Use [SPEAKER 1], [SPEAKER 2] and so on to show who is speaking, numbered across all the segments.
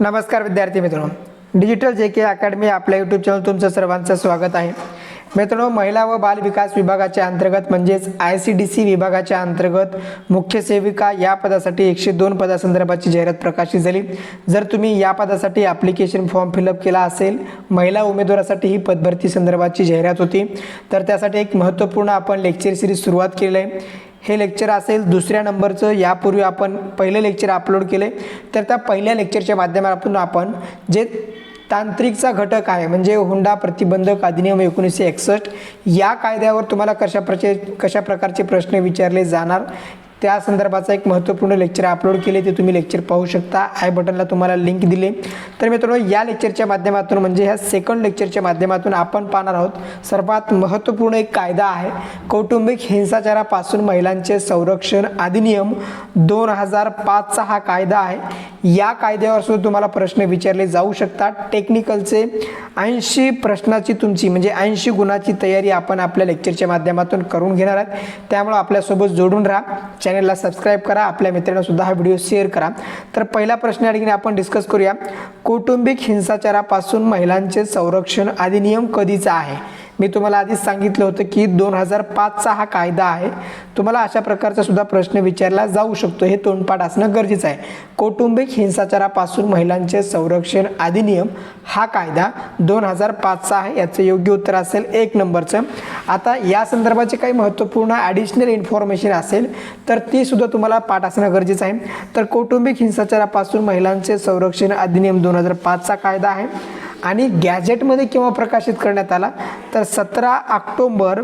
[SPEAKER 1] नमस्कार विद्यार्थी मित्रांनो. डिजिटल जे के अकॅडमी आपल्या यूट्यूब चॅनल तुमचं सर्वांचं स्वागत आहे. मित्रांनो महिला व बाल विकास विभागाच्या अंतर्गत म्हणजेच आय सी डी सी विभागाच्या अंतर्गत मुख्य सेविका या पदासाठी एकशे दोन पदासंदर्भाची जाहिरात प्रकाशित झाली. जर तुम्ही या पदासाठी ॲप्लिकेशन फॉर्म फिलअप केला असेल महिला उमेदवारासाठी ही पदभरती संदर्भाची जाहिरात होती. तर त्यासाठी एक महत्त्वपूर्ण आपण लेक्चर सिरीज सुरुवात केली आहे. हे लेक्चर असेल दुसऱ्या नंबरचं यापूर्वी आपण पहिलं लेक्चर अपलोड केले. तर त्या पहिल्या लेक्चरच्या माध्यमातून आपण जे तांत्रिकचा घटक आहे म्हणजे हुंडा प्रतिबंधक अधिनियम एकोणीसशे एकसष्ट या कायद्यावर तुम्हाला कशा प्रचे कशा प्रकारचे प्रश्न विचारले जाणार? त्या संदर्भाचा एक महत्त्वपूर्ण लेक्चर अपलोड केले ते तुम्ही लेक्चर पाहू शकता. आय बटनला तुम्हाला लिंक दिले. तर मित्रांनो या लेक्चरच्या माध्यमातून म्हणजे ह्या सेकंड लेक्चरच्या माध्यमातून आपण पाहणार आहोत सर्वात महत्त्वपूर्ण एक कायदा आहे कौटुंबिक हिंसाचारापासून महिलांचे संरक्षण अधिनियम दोन हजार पाचचा हा कायदा आहे. या कायद्यावर सुद्धा तुम्हाला प्रश्न विचारले जाऊ शकतात. टेक्निकलचे ऐंशी प्रश्नाची तुमची म्हणजे ऐंशी गुणाची तयारी आपण आपल्या लेक्चरच्या माध्यमातून करून घेणार आहात. त्यामुळे आपल्यासोबत जोडून राहा. चॅनलला सबस्क्राईब करा. आपल्या मित्रांना सुद्धा हा व्हिडिओ शेअर करा. तर पहिला प्रश्न या ठिकाणी आपण डिस्कस करूया. कौटुंबिक हिंसाचारापासून महिलांचे संरक्षण अधिनियम कधीचा आहे? मी तुम्हाला आधीच सांगितलं होतं की दोन हजार पाचचा हा कायदा आहे. तुम्हाला अशा प्रकारचा सुद्धा प्रश्न विचारला जाऊ शकतो. हे तोंडपाठ असणं गरजेचं आहे. कौटुंबिक हिंसाचारापासून महिलांचे संरक्षण अधिनियम हा कायदा दोन हजार पाचचा आहे. याचं योग्य उत्तर असेल एक नंबरचं. आता या संदर्भाचे काही महत्त्वपूर्ण ॲडिशनल इन्फॉर्मेशन असेल तर ती सुद्धा तुम्हाला पाठ असणं गरजेचं आहे. तर कौटुंबिक हिंसाचारापासून महिलांचे संरक्षण अधिनियम दोन हजार पाचचा कायदा आहे. आणि गॅजेटमध्ये केव्हा प्रकाशित करण्यात आला? तर सतरा ऑक्टोंबर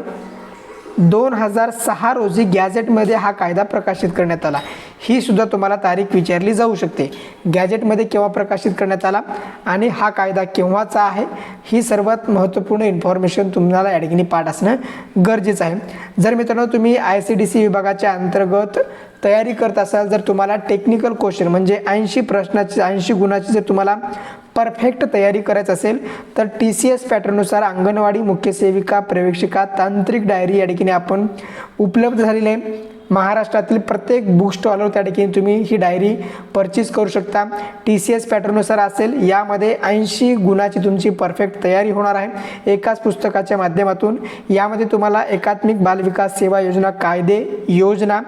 [SPEAKER 1] दोन हजार सहा रोजी गॅजेटमध्ये हा कायदा प्रकाशित करण्यात आला. ही सुद्धा तुम्हाला तारीख विचारली जाऊ शकते. गॅजेटमध्ये केव्हा प्रकाशित करण्यात आला आणि हा कायदा केव्हाचा आहे? ही सर्वात महत्त्वपूर्ण इन्फॉर्मेशन तुम्हाला ॲडगिनी पाठ असणं गरजेचं आहे. जर मित्रांनो तुम्ही आय सी डी सी विभागाच्या अंतर्गत तयारी करत असाल जर तुम्हाला टेक्निकल क्वेश्चन म्हणजे ऐंशी प्रश्नाची ऐंशी गुणाची जर तुम्हाला परफेक्ट तयारी करायचं असेल तर टी सी एस पॅटर्ननुसार अंगणवाडी मुख्य सेविका प्रवेशिका तांत्रिक डायरी या ठिकाणी आपण उपलब्ध झालेली आहे. महाराष्ट्रातील प्रत्येक बुक स्टॉलवर त्या ठिकाणी तुम्ही ही डायरी परचेस करू शकता. टी सी एस पॅटर्ननुसार असेल यामध्ये ऐंशी गुणाची तुमची परफेक्ट तयारी होणार आहे. एकाच पुस्तकाच्या माध्यमातून यामध्ये तुम्हाला एकात्मिक बालविकास सेवा योजना कायदे योजना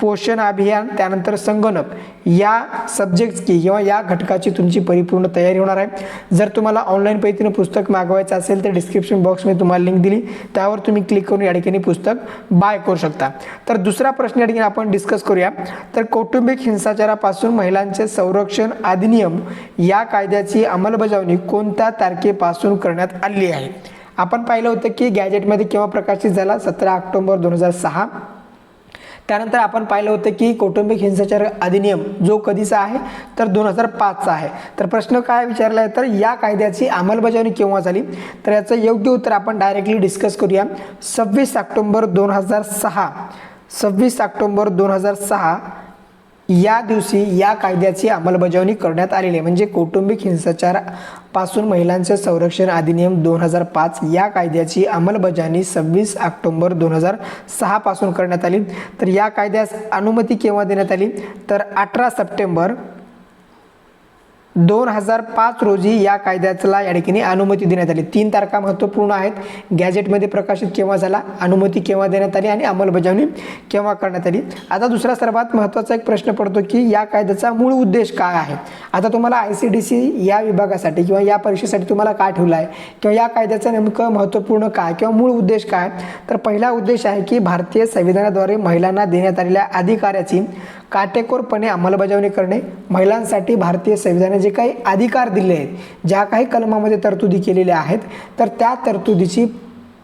[SPEAKER 1] पोषण अभियान त्यानंतर संगणक या सब्जेक्टची किंवा या घटकाची तुमची परिपूर्ण तयारी होणार आहे. जर तुम्हाला ऑनलाईन पद्धतीनं पुस्तक मागवायचं असेल तर डिस्क्रिप्शन बॉक्समध्ये तुम्हाला लिंक दिली. त्यावर तुम्ही क्लिक करून या ठिकाणी पुस्तक बाय करू शकता. तर दुसरा प्रश्न या ठिकाणी आपण डिस्कस करूया. तर कौटुंबिक हिंसाचारापासून महिलांचे संरक्षण अधिनियम या कायद्याची अंमलबजावणी कोणत्या तारखेपासून करण्यात आली आहे? आपण पाहिलं होतं की गॅजेटमध्ये केव्हा प्रकाशित झाला? सतरा ऑक्टोबर दोन हजार सहा. त्यानंतर आपण पाहिलं होतं की कौटुंबिक हिंसाचार अधिनियम जो कधीचा आहे तर दोन हजार पाचचा आहे. तर प्रश्न काय विचारला आहे तर या कायद्याची अंमलबजावणी केव्हा झाली? तर याचं योग्य उत्तर आपण डायरेक्टली डिस्कस करूया. सव्वीस ऑक्टोंबर दोन हजार सहा. सव्वीस ऑक्टोंबर दोन हजार सहा या दिवशी या कायद्याची अंमलबजावणी करण्यात आलेली आहे. म्हणजे कौटुंबिक हिंसाचार पासून महिलांचे संरक्षण अधिनियम दोन हजार पाच या कायद्याची अंमलबजावणी सव्वीस ऑक्टोंबर दोन हजार सहापासून करण्यात आली. तर या कायद्यास अनुमती केव्हा देण्यात आली? तर अठरा सप्टेंबर दोन हजार पाच रोजी या कायद्याला या ठिकाणी अनुमती देण्यात आली. तीन तारखा महत्त्वपूर्ण आहेत. गॅजेटमध्ये प्रकाशित केव्हा झाला अनुमती केव्हा देण्यात आली आणि अंमलबजावणी केव्हा करण्यात आली? आता दुसरा सर्वात महत्त्वाचा एक प्रश्न पडतो की या कायद्याचा मूळ उद्देश काय आहे? आता तुम्हाला आय सी डी सी या विभागासाठी किंवा या परीक्षेसाठी तुम्हाला काय ठेवलं आहे? किंवा या कायद्याचं नेमकं महत्त्वपूर्ण काय किंवा मूळ उद्देश काय तर पहिला उद्देश आहे की भारतीय संविधानाद्वारे महिलांना देण्यात आलेल्या अधिकाराची काटेकोरपणे अंमलबजावणी करणे महिलांसाठी भारतीय संविधानाने जे काही अधिकार दिले आहेत ज्या काही कलमामध्ये तरतुदी केलेल्या आहेत तर त्या तरतुदीची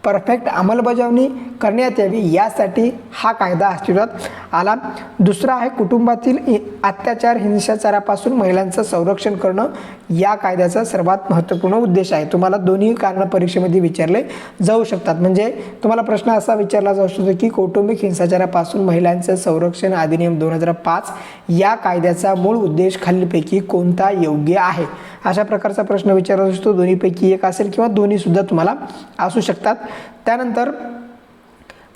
[SPEAKER 1] परफेक्ट अंमलबजावणी करण्यात यावी यासाठी हा कायदा अस्तित्वात आला. दुसरा आहे कुटुंबातील अत्याचार हिंसाचारापासून महिलांचं संरक्षण करणं. या कायद्याचा सर्वात महत्त्वपूर्ण उद्देश आहे. तुम्हाला दोन्ही कारण परीक्षेमध्ये विचारले जाऊ शकतात. म्हणजे तुम्हाला प्रश्न असा विचारला जाऊ शकतो की कौटुंबिक हिंसाचारापासून महिलांचं संरक्षण अधिनियम दोन हजार पाच या कायद्याचा मूळ उद्देश खालीलपैकी कोणता योग्य आहे? अशा प्रकारचा प्रश्न विचारत असतो. दोन्हीपैकी एक असेल किंवा दोन्हीसुद्धा तुम्हाला असू शकतात. त्यानंतर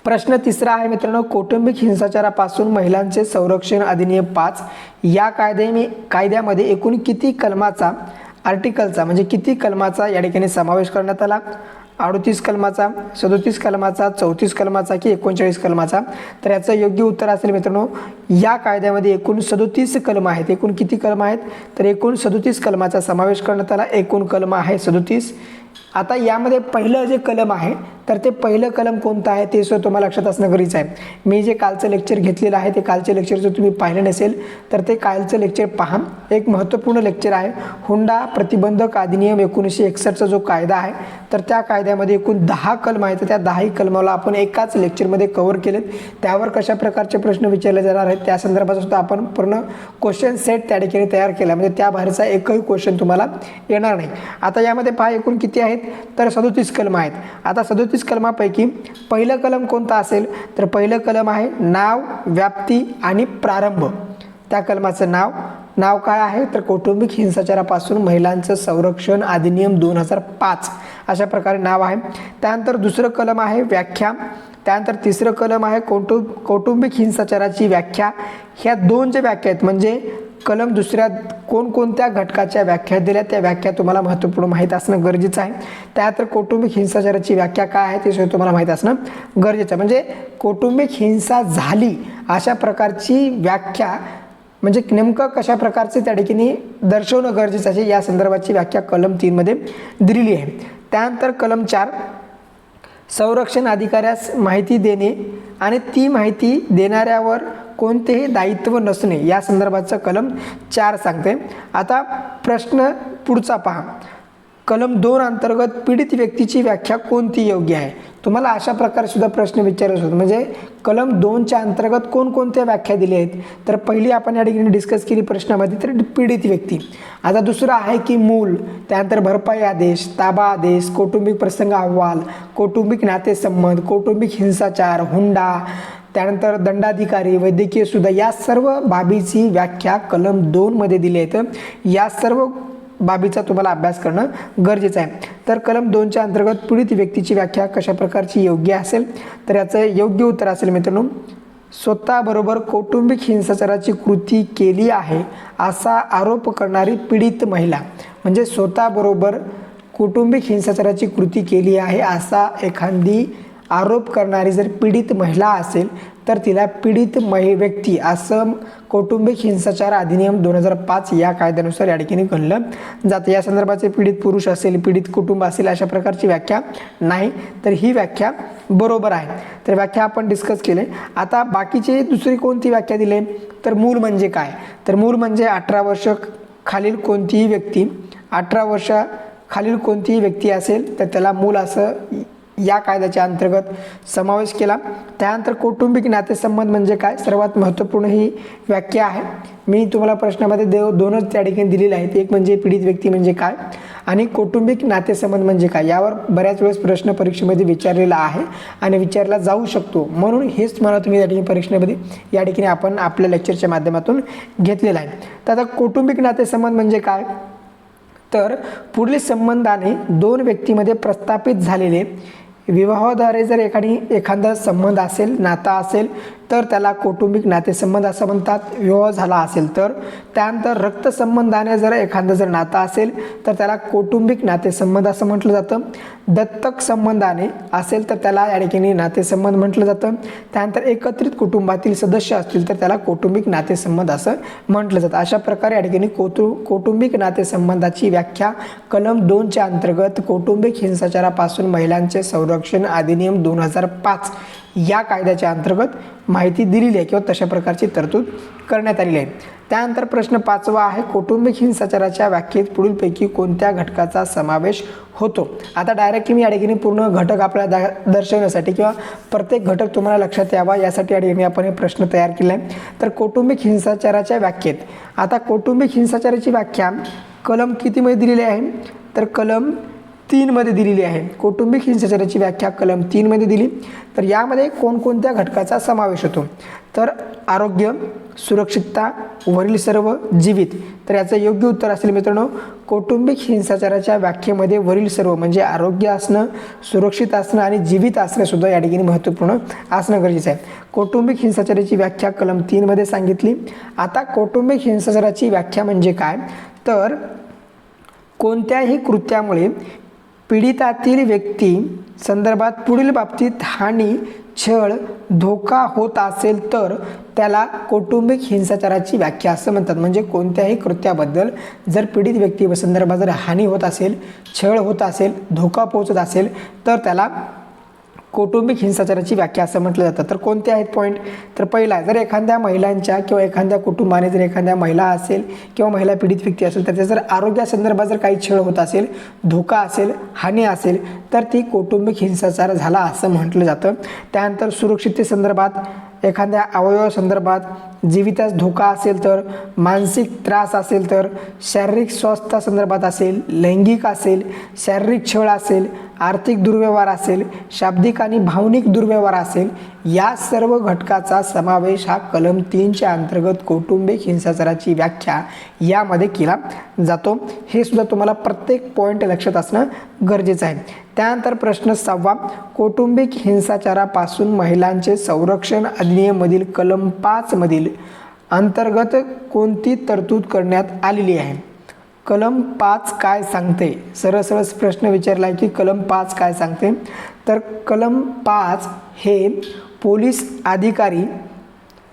[SPEAKER 1] प्रश्न तिसरा आहे मित्रांनो कौटुंबिक हिंसाचारापासून महिलांचे संरक्षण अधिनियम पाच. या कायदे कायद्यामध्ये एकूण किती कलमाचा आर्टिकलचा म्हणजे किती कलमाचा या ठिकाणी समावेश करण्यात आला? अडतीस कलमाचा सदोतीस कलमाचा चौतीस कलमाचा की एकोणचाळीस कलमाचा? तर याचं योग्य उत्तर असेल मित्रांनो या कायद्यामध्ये एकूण सदोतीस कलम आहेत. एकूण किती कलम आहेत? तर एकूण सदोतीस कलमाचा समावेश करण्यात आला. एकूण कलम आहे सदोतीस. आता यामध्ये पहिलं जे कलम आहे तर ते पहिलं कलम कोणतं आहे ते सुद्धा तुम्हाला लक्षात असणं गरजेचं आहे. मी जे कालचं लेक्चर घेतलेलं आहे ते कालचे लेक्चर जर तुम्ही पाहिलं नसेल तर ते कालचं लेक्चर पहा. एक महत्त्वपूर्ण लेक्चर आहे. हुंडा प्रतिबंधक अधिनियम एकोणीसशे एकसष्टचा जो कायदा आहे तर त्या कायद्यामध्ये एकूण दहा कलम आहेत. तर त्या दहाही कलमाला आपण एकाच लेक्चरमध्ये कव्हर केलेत. त्यावर कशा प्रकारचे प्रश्न विचारले जाणार आहेत त्या संदर्भात सुद्धा आपण पूर्ण क्वेश्चन सेट त्या ठिकाणी तयार केला. म्हणजे त्या बाहेरचा एकही क्वेश्चन तुम्हाला येणार नाही. आता यामध्ये पहा एकूण किती आहेत? तर सदोतीस कलम आहेत. आता सदोतीस कलमापैकी पहिलं कलम कोणतं असेल? तर पहिलं कलम आहे नाव व्याप्ती आणि प्रारंभ. त्या कलमाचं नाव नाव काय आहे? तर कौटुंबिक हिंसाचारापासून महिलांचं संरक्षण अधिनियम दोन हजार पाच अशा प्रकारे नाव आहे. त्यानंतर दुसरं कलम आहे व्याख्या. त्यानंतर तिसरं कलम आहे कौटुंब कौटुंबिक हिंसाचाराची व्याख्या. ह्या दोन ज्या व्याख्या आहेत म्हणजे कलम दुसऱ्या कोणकोणत्या घटकाच्या व्याख्या दिल्या त्या व्याख्या तुम्हाला महत्त्वपूर्ण माहीत असणं गरजेचं आहे. त्यानंतर कौटुंबिक हिंसाचाराची व्याख्या काय आहे ते सुद्धा तुम्हाला माहीत असणं गरजेचं आहे. म्हणजे कौटुंबिक हिंसा झाली अशा प्रकारची व्याख्या म्हणजे नेमकं कशा प्रकारचे त्या ठिकाणी दर्शवणं गरजेचं आहे या संदर्भाची व्याख्या कलम तीनमध्ये दिलेली आहे. त्यानंतर कलम चार संरक्षण अधिकाऱ्यास माहिती देणे आणि ती माहिती देणाऱ्यावर कोणतेही दायित्व नसणे या संदर्भाचं कलम चार सांगते. आता प्रश्न पुढचा पहा. कलम दोन अंतर्गत पीडित व्यक्तीची व्याख्या कोणती योग्य आहे? तुम्हाला अशा प्रकारे सुद्धा प्रश्न विचारत होतो. म्हणजे कलम दोनच्या अंतर्गत कोणकोणत्या व्याख्या दिल्या आहेत? तर पहिली आपण या ठिकाणी डिस्कस केली प्रश्नामध्ये तर पीडित व्यक्ती. आता दुसरं आहे की मूल त्यानंतर भरपाई आदेश ताबा आदेश कौटुंबिक प्रसंग अहवाल कौटुंबिक नातेसंबंध कौटुंबिक हिंसाचार हुंडा त्यानंतर दंडाधिकारी वैद्यकीय सुद्धा या सर्व बाबीची व्याख्या कलम दोनमध्ये दिली आहेत. या सर्व बाबीचा तुम्हाला अभ्यास करणं गरजेचं आहे. तर कलम दोनच्या अंतर्गत पीडित व्यक्तीची व्याख्या कशा प्रकारची योग्य असेल? तर याचं योग्य उत्तर असेल मित्रांनो स्वतःबरोबर कौटुंबिक हिंसाचाराची कृती केली आहे असा आरोप करणारी पीडित महिला म्हणजे स्वतःबरोबर कौटुंबिक हिंसाचाराची कृती केली आहे असा एखादी आरोप करणारी जर पीडित महिला असेल तर तिला पीडित महि व्यक्ती असं कौटुंबिक हिंसाचार अधिनियम दोन हजार पाच या कायद्यानुसार या ठिकाणी गणलं जातं. या संदर्भाचे पीडित पुरुष असेल पीडित कुटुंब असेल अशा प्रकारची व्याख्या नाही. तर ही व्याख्या बरोबर आहे. तर व्याख्या आपण डिस्कस केले. आता बाकीचे दुसरी कोणती व्याख्या दिले? तर मूल म्हणजे काय? तर मूल म्हणजे अठरा वर्ष खालील कोणतीही व्यक्ती अठरा वर्षा खालील कोणतीही व्यक्ती असेल तर त्याला मूल असं या कायद्याच्या अंतर्गत समावेश केला. त्यानंतर कौटुंबिक नातेसंबंध म्हणजे काय? सर्वात महत्त्वपूर्ण ही व्याख्या आहे. मी तुम्हाला प्रश्नामध्ये देव दोनच त्या ठिकाणी दिलेले आहेत. एक म्हणजे पीडित व्यक्ती म्हणजे काय? आणि कौटुंबिक नातेसंबंध म्हणजे काय? यावर बऱ्याच वेळेस प्रश्न परीक्षेमध्ये विचारलेला आहे आणि विचारला जाऊ शकतो. म्हणून हेच तुम्हाला तुम्ही या ठिकाणी परीक्षेमध्ये या ठिकाणी आपण आपल्या लेक्चरच्या माध्यमातून घेतलेला आहे. तर आता कौटुंबिक नातेसंबंध म्हणजे काय? तर पुढील संबंधाने दोन व्यक्तीमध्ये प्रस्थापित झालेले विवाहाद्वारे जर एखादी एखादा संबंध असेल नाता असेल तर त्याला कौटुंबिक नातेसंबंध असं म्हणतात. विवाह झाला असेल तर. त्यानंतर रक्तसंबंधाने जर एखादं जर नातं असेल तर त्याला कौटुंबिक नातेसंबंध असं म्हटलं जातं. दत्तक संबंधाने असेल तर त्याला या ठिकाणी नातेसंबंध म्हटलं जातं. त्यानंतर एकत्रित कुटुंबातील सदस्य असतील तर त्याला कौटुंबिक नातेसंबंध असं म्हटलं जातं. अशा प्रकारे या ठिकाणी कौतु कौटुंबिक नातेसंबंधाची व्याख्या कलम दोनच्या अंतर्गत कौटुंबिक हिंसाचारापासून महिलांचे संरक्षण अधिनियम दोन हजार पाच या कायद्याच्या अंतर्गत माहिती दिलेली आहे किंवा तशा प्रकारची तरतूद करण्यात आलेली आहे. त्यानंतर प्रश्न पाचवा आहे कौटुंबिक हिंसाचाराच्या व्याख्येत पुढीलपैकी कोणत्या घटकाचा समावेश होतो? आता डायरेक्टली मी या ठिकाणी पूर्ण घटक आपल्याला दा दर्शवण्यासाठी किंवा प्रत्येक घटक तुम्हाला लक्षात यावा यासाठी या ठिकाणी आपण हे प्रश्न तयार केला आहे तर कौटुंबिक हिंसाचाराच्या व्याख्येत. आता कौटुंबिक हिंसाचाराची व्याख्या कलम कितीमध्ये दिलेली आहे? तर कलम तीनमध्ये दिलेली आहे. कौटुंबिक हिंसाचाराची व्याख्या कलम तीनमध्ये दिली. तर यामध्ये कोणकोणत्या घटकाचा समावेश होतो? तर आरोग्य सुरक्षितता वरील सर्व जीवित. तर याचं योग्य उत्तर असेल मित्रांनो कौटुंबिक हिंसाचाराच्या व्याख्येमध्ये वरील सर्व म्हणजे आरोग्य असणं सुरक्षित असणं आणि जीवित असणंसुद्धा या ठिकाणी महत्त्वपूर्ण असणं गरजेचं आहे. कौटुंबिक हिंसाचाराची व्याख्या कलम तीनमध्ये सांगितली. आता कौटुंबिक हिंसाचाराची व्याख्या म्हणजे काय? तर कोणत्याही कृत्यामुळे पीडितातील व्यक्ती संदर्भात पुढील बाबतीत हानी छळ धोका होत असेल तर त्याला कौटुंबिक हिंसाचाराची व्याख्या असं म्हणतात. म्हणजे कोणत्याही कृत्याबद्दल जर पीडित व्यक्ती संदर्भात जर हानी होत असेल छळ होत असेल धोका पोहोचत असेल तर त्याला कौटुंबिक हिंसाचाराची व्याख्या असं म्हटलं जातं. तर कोणते आहेत पॉईंट तर पहिला जर एखाद्या महिलांच्या किंवा एखाद्या कुटुंबाने जर एखाद्या महिला असेल किंवा महिला पीडित व्यक्ती असेल त्याच्या जर आरोग्यासंदर्भात जर काही छळ होत असेल धोका असेल हानी असेल तर ती कौटुंबिक हिंसाचार झाला असं म्हटलं जातं. त्यानंतर सुरक्षिततेसंदर्भात एखाद्या अवयवासंदर्भात जीवितास धोका असेल तर मानसिक त्रास असेल तर शारीरिक स्वास्थ्यासंदर्भात असेल लैंगिक असेल शारीरिक छळ असेल आर्थिक दुर्व्यवहार असेल शाब्दिक आणि भावनिक दुर्व्यवहार असेल या सर्व घटकाचा समावेश हा कलम तीनच्या अंतर्गत कौटुंबिक हिंसाचाराची व्याख्या यामध्ये केला जातो. हे सुद्धा तुम्हाला प्रत्येक पॉईंट लक्षात असणं गरजेचं आहे. त्यानंतर प्रश्न सहावा कौटुंबिक हिंसाचारापासून महिलांचे संरक्षण अधिनियममधील कलम पाचमधील अंतर्गत कोणती तरतूद करण्यात आलेली आहे? कलम पाच काय सांगते? सरळ सरळ प्रश्न विचारला आहे की कलम पाच काय सांगते? तर कलम पाच हे पोलीस अधिकारी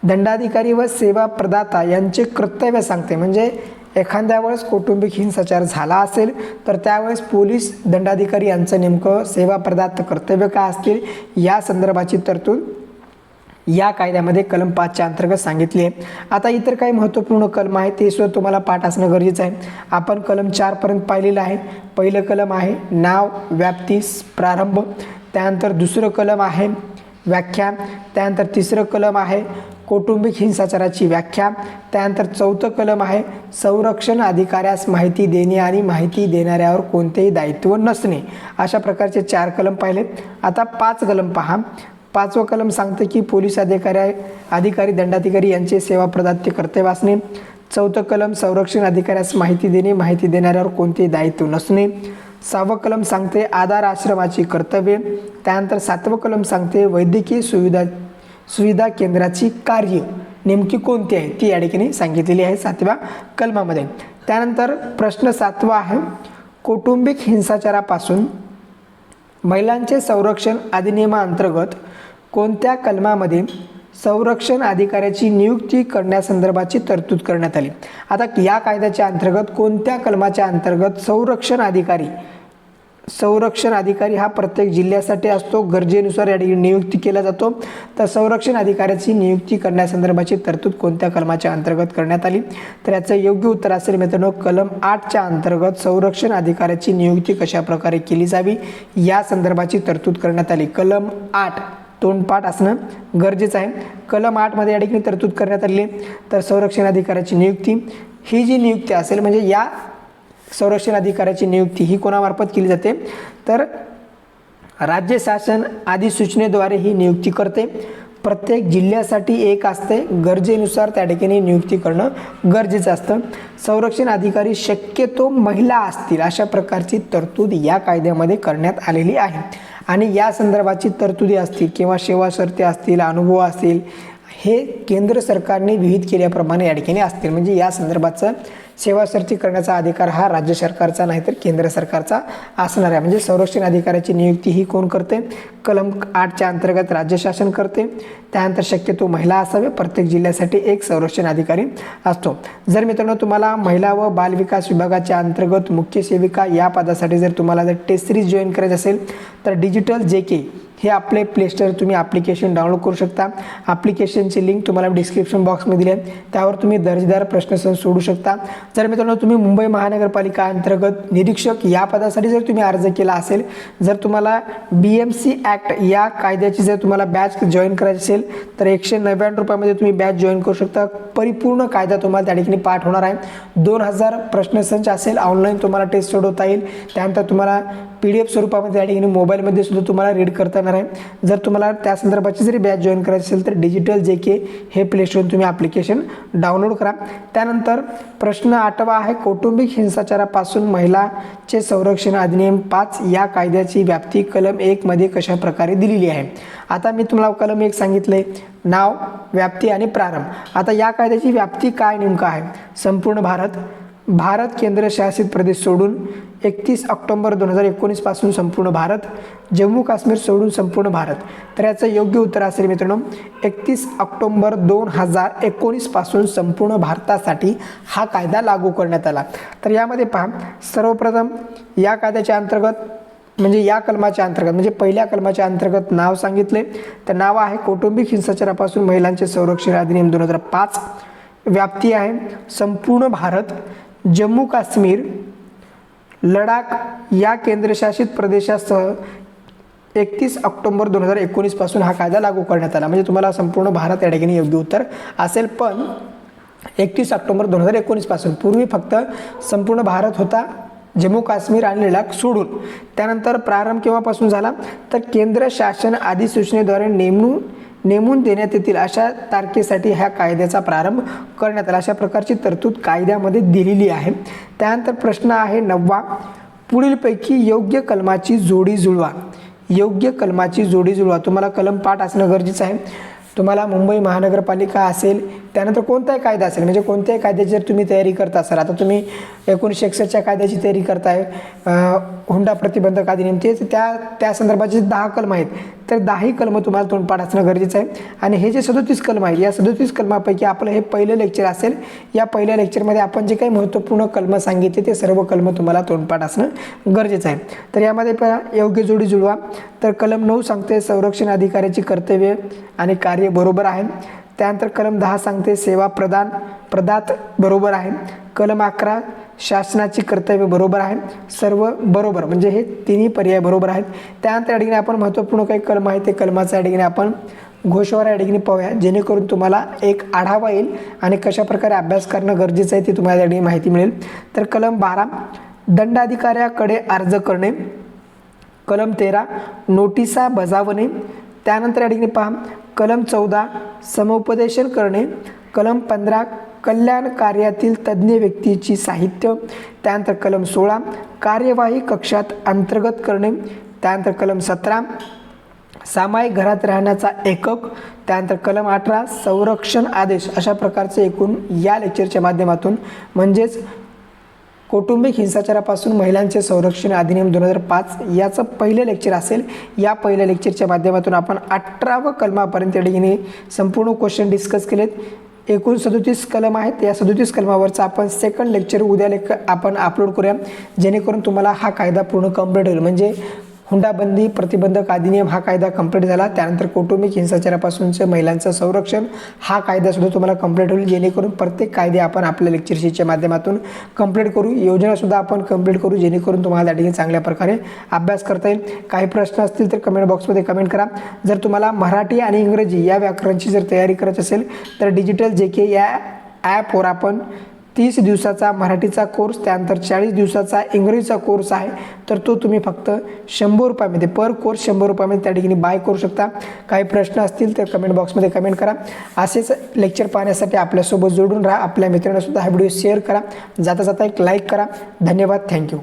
[SPEAKER 1] दंडाधिकारी व सेवा प्रदाता यांचे कर्तव्य सांगते. म्हणजे एखाद्या वेळेस कौटुंबिक हिंसाचार झाला असेल तर त्यावेळेस पोलीस दंडाधिकारी यांचं नेमकं सेवा प्रदात कर्तव्य काय असतील? या संदर्भाची तरतूद या कायद्यामध्ये कलम पाचच्या अंतर्गत सांगितले. आहे आता इतर काही महत्त्वपूर्ण कलम आहेत ते सुद्धा तुम्हाला पाठ असणं गरजेचं आहे. आपण कलम चारपर्यंत पाहिलेलं आहे. पहिलं कलम आहे नाव व्याप्तीस प्रारंभ. त्यानंतर दुसरं कलम आहे व्याख्या. त्यानंतर तिसरं कलम आहे कौटुंबिक हिंसाचाराची व्याख्या. त्यानंतर चौथं कलम आहे संरक्षण अधिकाऱ्यास माहिती देणे आणि माहिती देणाऱ्यावर कोणतेही दायित्व नसणे. अशा प्रकारचे चार कलम पाहिलेत. आता पाच कलम पहा. पाचवं कलम सांगतं की पोलीस अधिकारी अधिकारी दंडाधिकारी यांचे सेवा प्रदात्य कर्तव्य असणे चौथं कलम संरक्षण अधिकाऱ्यास माहिती देणे. माहिती देणाऱ्यावर कोणतेही दायित्व नसणे. सहावं कलम सांगते आधार आश्रमाची कर्तव्ये. त्यानंतर सातवं कलम सांगते वैद्यकीय सुविधा सुविधा केंद्राची कार्य. नेमकी कोणती आहे? ती या ठिकाणी सांगितलेली आहे सातव्या कलमामध्ये. त्यानंतर प्रश्न सातवा आहे. कौटुंबिक हिंसाचारापासून महिलांचे संरक्षण अधिनियमाअंतर्गत कोणत्या कलमामध्ये संरक्षण अधिकाऱ्याची नियुक्ती करण्यासंदर्भाची तरतूद करण्यात आली? आता या कायद्याच्या अंतर्गत कोणत्या कलमाच्या अंतर्गत संरक्षण अधिकारी संरक्षण अधिकारी हा प्रत्येक जिल्ह्यासाठी असतो गरजेनुसार या नियुक्ती केला जातो. तर संरक्षण अधिकाऱ्याची नियुक्ती करण्यासंदर्भाची तरतूद कोणत्या कलमाच्या अंतर्गत करण्यात आली? तर याचं योग्य उत्तर असेल मित्रांनो कलम आठच्या अंतर्गत संरक्षण अधिकाऱ्याची नियुक्ती कशा प्रकारे केली जावी? या संदर्भाची तरतूद करण्यात आली. कलम आठ. तोंडपाठ असणं गरजेचं आहे. कलम आठमध्ये या ठिकाणी तरतूद करण्यात आली तर संरक्षण अधिकाऱ्याची नियुक्ती. ही जी नियुक्ती असेल म्हणजे या संरक्षण अधिकाऱ्याची नियुक्ती ही कोणामार्फत केली जाते? तर राज्य शासन अधिसूचनेद्वारे ही नियुक्ती करते. प्रत्येक जिल्ह्यासाठी एक असते. गरजेनुसार त्या ठिकाणी नियुक्ती करणं गरजेचं असतं. संरक्षण अधिकारी शक्यतो महिला असतील अशा प्रकारची तरतूद या कायद्यामध्ये करण्यात आलेली आहे. आणि या संदर्भाची तरतुदी असतील किंवा सेवा शर्ती असतील अनुभव असतील हे केंद्र सरकारने विहित केल्याप्रमाणे या ठिकाणी असतील. म्हणजे या संदर्भाचं सेवा सरती करण्याचा अधिकार हा राज्य सरकारचा नाही तर केंद्र सरकारचा असणार आहे. म्हणजे संरक्षण अधिकाऱ्याची नियुक्ती ही कोण करते? कलम आठच्या अंतर्गत राज्य शासन करते. त्यानंतर शक्यतो महिला असावे. प्रत्येक जिल्ह्यासाठी एक संरक्षण अधिकारी असतो. जर मित्रांनो तुम्हाला महिला व बालविकास विभागाच्या अंतर्गत मुख्य सेविका या पदासाठी जर तुम्हाला जर टेस्ट सिरीज जॉईन करायचं असेल तर डिजिटल जे के हे आपले प्लेस्टोर तुम्ही ॲप्लिकेशन डाउनलोड करू शकता. ॲप्लिकेशनची लिंक तुम्हाला डिस्क्रिप्शन बॉक्समध्ये दिली आहे. त्यावर तुम्ही दर्जेदार प्रश्न सोडू शकता. जर मित्रांनो तुम्ही मुंबई महानगरपालिका अंतर्गत निरीक्षक या पदासाठी जर तुम्ही अर्ज केला असेल जर तुम्हाला बी एम सी ॲक्ट या कायद्याची जर तुम्हाला बॅच जॉईन करायची असेल तर एकशे नव्याण्णव रुपयामध्ये तुम्ही बॅच जॉईन करू शकता. परिपूर्ण कायदा तुम्हाला त्या ठिकाणी पाठ होणार आहे. दोन हजार प्रश्नसंच असेल ऑनलाईन तुम्हाला टेस्ट सोडवता येईल. त्यानंतर तुम्हाला पी डी एफ स्वरूपामध्ये त्या ठिकाणी मोबाईलमध्ये सुद्धा तुम्हाला रीड करता येणार आहे. जर तुम्हाला त्या संदर्भाची जरी बॅच जॉईन करायची असेल तर डिजिटल जे के हे प्ले तुम्ही ॲप्लिकेशन डाउनलोड करा. त्यानंतर प्रश्न आठवा आहे कौटुंबिक हिंसाचारापासून महिलाचे संरक्षण अधिनियम पाच या कायद्याची व्याप्ती कलम एकमध्ये कशा प्रकारे दिलेली आहे. आता मी तुम्हाला कलम एक सांगितले नाव व्याप्ती आणि प्रारंभ. आता या कायद्याची व्याप्ती काय नेमकं आहे? संपूर्ण भारत भारत केंद्रशासित प्रदेश सोडून एकतीस ऑक्टोंबर दोन हजार एकोणीसपासून संपूर्ण भारत जम्मू काश्मीर सोडून संपूर्ण भारत. तर याचं योग्य उत्तर असेल मित्रांनो एकतीस ऑक्टोंबर दोन हजार एकोणीसपासून संपूर्ण भारतासाठी हा कायदा लागू करण्यात आला. तर यामध्ये पहा सर्वप्रथम या कायद्याच्या अंतर्गत म्हणजे या कलमाच्या अंतर्गत म्हणजे पहिल्या कलमाच्या अंतर्गत नाव सांगितले. तर नाव आहे कौटुंबिक हिंसाचारापासून महिलांचे संरक्षण अधिनियम दोन हजार पाच. व्याप्ती आहे संपूर्ण भारत जम्मू काश्मीर लडाख या केंद्रशासित प्रदेशासह एकतीस ऑक्टोबर दोन हजार एकोणीसपासून हा कायदा लागू करण्यात आला. म्हणजे तुम्हाला संपूर्ण भारत या ठिकाणी योग्य उत्तर असेल पण एकतीस ऑक्टोबर दोन हजार एकोणीसपासून पूर्वी फक्त संपूर्ण भारत होता जम्मू काश्मीर आणि लडाख सोडून. त्यानंतर प्रारंभ केव्हापासून झाला? तर केंद्र शासन अधिसूचनेद्वारे नेमणूक नेमून देण्यात येतील अशा तारखेसाठी ह्या कायद्याचा प्रारंभ करण्यात आला. अशा प्रकारची तरतूद कायद्यामध्ये दिलेली आहे. त्यानंतर प्रश्न आहे नववा. पुढीलपैकी योग्य कलमाची जोडी जुळवा. योग्य कलमाची जोडी जुळवा. तुम्हाला कलम पाठ असणं गरजेचं आहे. तुम्हाला मुंबई महानगरपालिका असेल त्यानंतर कोणताही कायदा असेल म्हणजे कोणत्याही कायद्याची जर तुम्ही तयारी करत असाल आता तुम्ही एकोणीसशे एकसष्टच्या कायद्याची तयारी करताय हुंडा प्रतिबंधक अधिनियम ते त्या त्या संदर्भाचे दहा कलम आहेत तर दहाही कलम तुम्हाला तोंडपाठ असणं गरजेचं आहे. आणि हे जे सदोतीस कलम आहेत या सदोतीस कलमापैकी आपलं हे पहिलं लेक्चर असेल या पहिल्या लेक्चरमध्ये आपण जे काही महत्त्वपूर्ण कलम सांगितले ते सर्व कलम तुम्हाला तोंडपाठ असणं गरजेचं आहे. तर यामध्ये पहा योग्य जोडी जुळवा. तर कलम नऊ सांगते संरक्षण अधिकाऱ्याची कर्तव्य आणि कार्य बरोबर आहे. त्यानंतर कलम दहा सांगते सेवा प्रदान प्रदात बरोबर आहे. कलम अकरा शासनाची कर्तव्य बरोबर आहे. सर्व बरोबर म्हणजे हे तिन्ही पर्याय बरोबर आहेत. त्यानंतर या ठिकाणी आपण महत्त्वपूर्ण काही कलम आहे ते कलमाचा या ठिकाणी आपण घोषवार या ठिकाणी पाहूया. जेणेकरून तुम्हाला एक आढावा येईल आणि कशा प्रकारे अभ्यास करणं गरजेचं आहे ती तुम्हाला या ठिकाणी माहिती मिळेल. तर कलम बारा दंडाधिकाऱ्याकडे अर्ज करणे. कलम तेरा नोटिसा बजावणे. त्यानंतर या ठिकाणी पहा कलम चौदा समुपदेशन करणे. कलम पंधरा कल्याण कार्यातील तज्ज्ञ व्यक्तीची साहित्य. त्यानंतर कलम सोळा कार्यवाही कक्षात अंतर्गत करणे. त्यानंतर कलम सतरा सामायिक घरात राहण्याचा एकक. त्यानंतर कलम अठरा संरक्षण आदेश अशा प्रकारचे एकूण या लेक्चरच्या माध्यमातून. म्हणजेच कौटुंबिक हिंसाचारापासून महिलांचे संरक्षण अधिनियम दोन हजार पाच याचं पहिलं लेक्चर असेल. या पहिल्या लेक्चरच्या माध्यमातून आपण अठरावं कलमापर्यंत या ठिकाणी संपूर्ण क्वेश्चन डिस्कस केलेत. एकूण सदोतीस कलम आहेत. या सदोतीस कलमावरचं आपण सेकंड लेक्चर उद्या लेख आपण अपलोड करूया. जेणेकरून तुम्हाला हा कायदा पूर्ण कंप्लीट होईल. म्हणजे हुंडाबंदी प्रतिबंधक अधिनियम हा कायदा कंप्लीट झाला. त्यानंतर कौटुंबिक हिंसाचारापासूनचे महिलांचं संरक्षण हा कायदासुद्धा तुम्हाला कंप्लीट होईल. जेणेकरून प्रत्येक कायदे आपण आपल्या लेक्चर शीटच्या माध्यमातून कंप्लीट करू. योजनासुद्धा आपण कंप्लीट करू. जेणेकरून तुम्हाला त्या ठिकाणी चांगल्या प्रकारे अभ्यास करता येईल. काही प्रश्न असतील तर कमेंट बॉक्समध्ये कमेंट करा. जर तुम्हाला मराठी आणि इंग्रजी या व्याकरणची जर तयारी करायची असेल तर डिजिटल जे के या ॲपवर आपण तीस दिवसाचा मराठीचा कोर्स त्यानंतर चाळीस दिवसाचा इंग्रजीचा कोर्स आहे. तर तो तुम्ही फक्त शंभर रुपयामध्ये पर कोर्स शंभर रुपयामध्ये त्या ठिकाणी बाय करू शकता. काही प्रश्न असतील तर कमेंट बॉक्समध्ये कमेंट करा. असेच लेक्चर पाहण्यासाठी आपल्यासोबत जोडून राहा. आपल्या मित्रांनासुद्धा हा व्हिडिओ शेअर करा. जाता जाता एक लाईक करा. धन्यवाद. थँक्यू